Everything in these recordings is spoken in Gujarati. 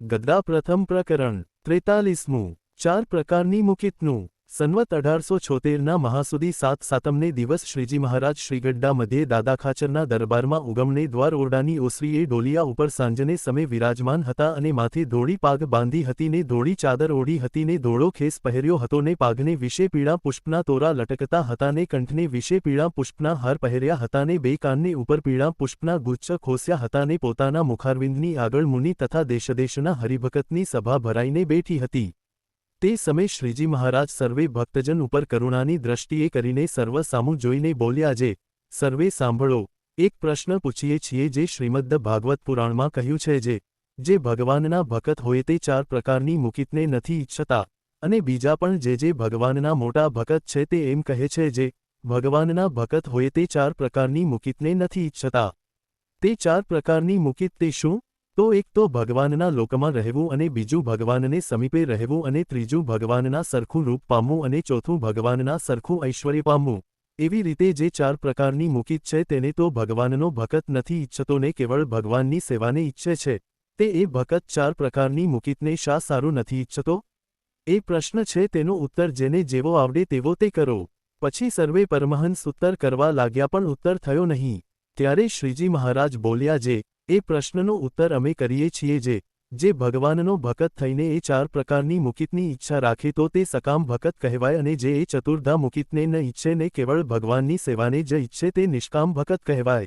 ગદ્દા પ્રથમ પ્રકરણ ત્રેતાલીસમું ચાર પ્રકારની મુકિતનું. સન્વત અઢારસો છોતેરના મહાસુદી સાત સાતમને દિવસ શ્રીજી મહારાજ શ્રીગડ્ડા મધ્યે દાદાખાચરના દરબારમાં ઉગમને દ્વાર ઓરડાની ઓસરીએ ડોલિયા ઉપર સાંજને સમય વિરાજમાન હતા અને માથે ધોળી પાગ બાંધી હતી ને ધોળી ચાદર ઓઢી હતી ને ધોળો ખેસ પહેર્યો હતો ને પાઘને વિશે પીળા પુષ્પના તોરા લટકતા હતા ને કંઠને વિશે પીળા પુષ્પના હાર પહેર્યા હતા ને બે કાનને ઉપર પીળા પુષ્પના ગુચ્છ ખોસ્યા હતા ને પોતાના મુખારવિંદની આગળ મુનિ તથા દેશદેશના હરિભગતની સભા ભરાઈને બેઠી હતી. તે સમય શ્રીજી મહારાજ સર્વે ભક્તજન ઉપર કરુણાની દ્રષ્ટિએ કરીને સર્વ સામું જોઈને બોલ્યા જે, સર્વે સાંભળો, એક પ્રશ્ન પૂછીએ છીએ જે શ્રીમદ્દ ભાગવત પુરાણમાં કહ્યું છે જે જે ભગવાનના ભક્ત હોય તે ચાર પ્રકારની મુકિતને નથી ઈચ્છતા, અને બીજા પણ જે જે ભગવાનના મોટા ભકત છે તે એમ કહે છે જે, ભગવાનના ભક્ત હોય તે ચાર પ્રકારની મુકિતને નથી ઈચ્છતા. તે ચાર પ્રકારની મુકિત તે શું? તો એક તો ભગવાનના લોકમાં રહેવું અને બીજું ભગવાનને સમીપે રહેવું અને ત્રીજું ભગવાનના સરખું રૂપ પામવું અને ચોથું ભગવાનના સરખું ઐશ્વર્ય પામવું. એવી રીતે જે ચાર પ્રકારની મુકિત છે તેને તો ભગવાનનો ભકત નથી ઈચ્છતો ને કેવળ ભગવાનની સેવાને ઈચ્છે છે. તે એ ભકત ચાર પ્રકારની મુકિતને શા સારું નથી ઈચ્છતો? એ પ્રશ્ન છે તેનો ઉત્તર જેને જેવો આવડે તેવો તે કરો. પછી સર્વે પરમહંસ ઉત્તર કરવા લાગ્યા પણ ઉત્તર થયો નહીં. ત્યારે શ્રીજી મહારાજ બોલ્યા, જે એ પ્રશ્નનો ઉત્તર અમે કરીએ છીએ જે જે ભગવાનનો ભકત થઈને એ ચાર પ્રકારની મુકિતની ઈચ્છા રાખે તો તે સકામ ભકત કહેવાય અને જે એ ચતુર્ધા મુકિતને ન ઈચ્છે ને કેવળ ભગવાનની સેવાને જ ઈચ્છે તે નિષ્કામ ભકત કહેવાય.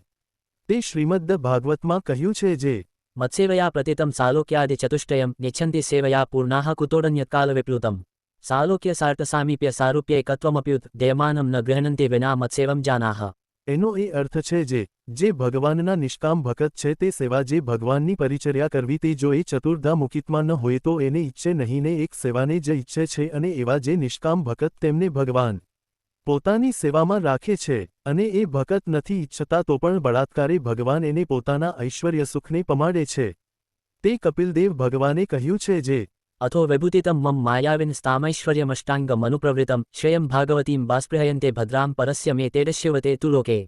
તે શ્રીમદ્દ ભાગવતમાં કહ્યું છે જે, મત્સેવયા પ્રતિતમ સાલોક્યાદિ ચતુષ્ટયમ નિચ્છંતિ સેવયા પૂર્ણાહ કુતોડન્યત્કાલવિપ્લુતમ. સાલોક્ય સાર્થ સામીપ્ય સારૂપ્ય એકત્વમપ્યુત, દયમાનમ ન ગૃહનંતિ વિના મત્સેવમ જાનાહ. એનો એ અર્થ છે જે જે ભગવાનના નિષ્કામ ભકત છે તે સેવા જે ભગવાનની પરિચર્યા કરવી તે જો એ ચતુર્ધા મુકિતમાં ન હોય તો એને ઈચ્છે નહીં ને એક સેવાને જ ઈચ્છે છે અને એવા જે નિષ્કામ ભકત તેમને ભગવાન પોતાની સેવામાં રાખે છે અને એ ભકત નથી ઈચ્છતા તો પણ બળાત્કારે ભગવાન એને પોતાના ઐશ્વર્ય સુખને પમાડે છે. તે કપિલદેવ ભગવાને કહ્યું છે જે વિભૂતિતમ મમ માયાવિન સ્થામૈશ્વર્યમષ્ટાંગમનુપ્રવૃતમ શ્રેયમ ભાગવતીમ બાષ્પૃહયન્તે ભદ્રામ મે તેડશ્યવતે તુ લોકે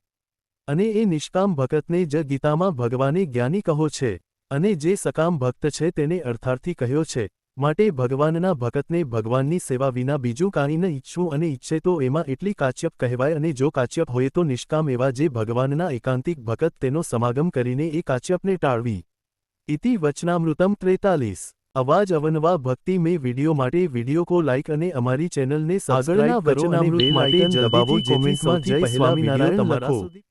અને એ નિષ્કામ ભક્તને જ ગીતામાં ભગવાને જ્ઞાની કહો છે અને જે સકામ ભક્ત છે તેને અર્થાર્થી કહ્યો છે માટે ભગવાનના ભક્તને ભગવાનની સેવા વિના બીજું કાંઈ ન ઈચ્છવું અને ઈચ્છે તો એમાં એટલી કાચ્યપ કહેવાય અને જો કાચ્યપ હોય તો નિષ્કામ એવા જે ભગવાનના એકાંતિક ભક્ત તેનો સમાગમ કરીને એ કાચ્યપને ટાળવી. ઇતિ વચનામૃતમ ત્રેતાલીસ. અવાજ અવનવા ભક્તિ મેં વિડિયો માટે વિડિયો કો લાઇક અને અમારી ચેનલને સબસ્ક્રાઇબ કરો અને બેલ આઇકન દબાવો જેથી સૌથી પહેલા વિડિયો તમારા સુધી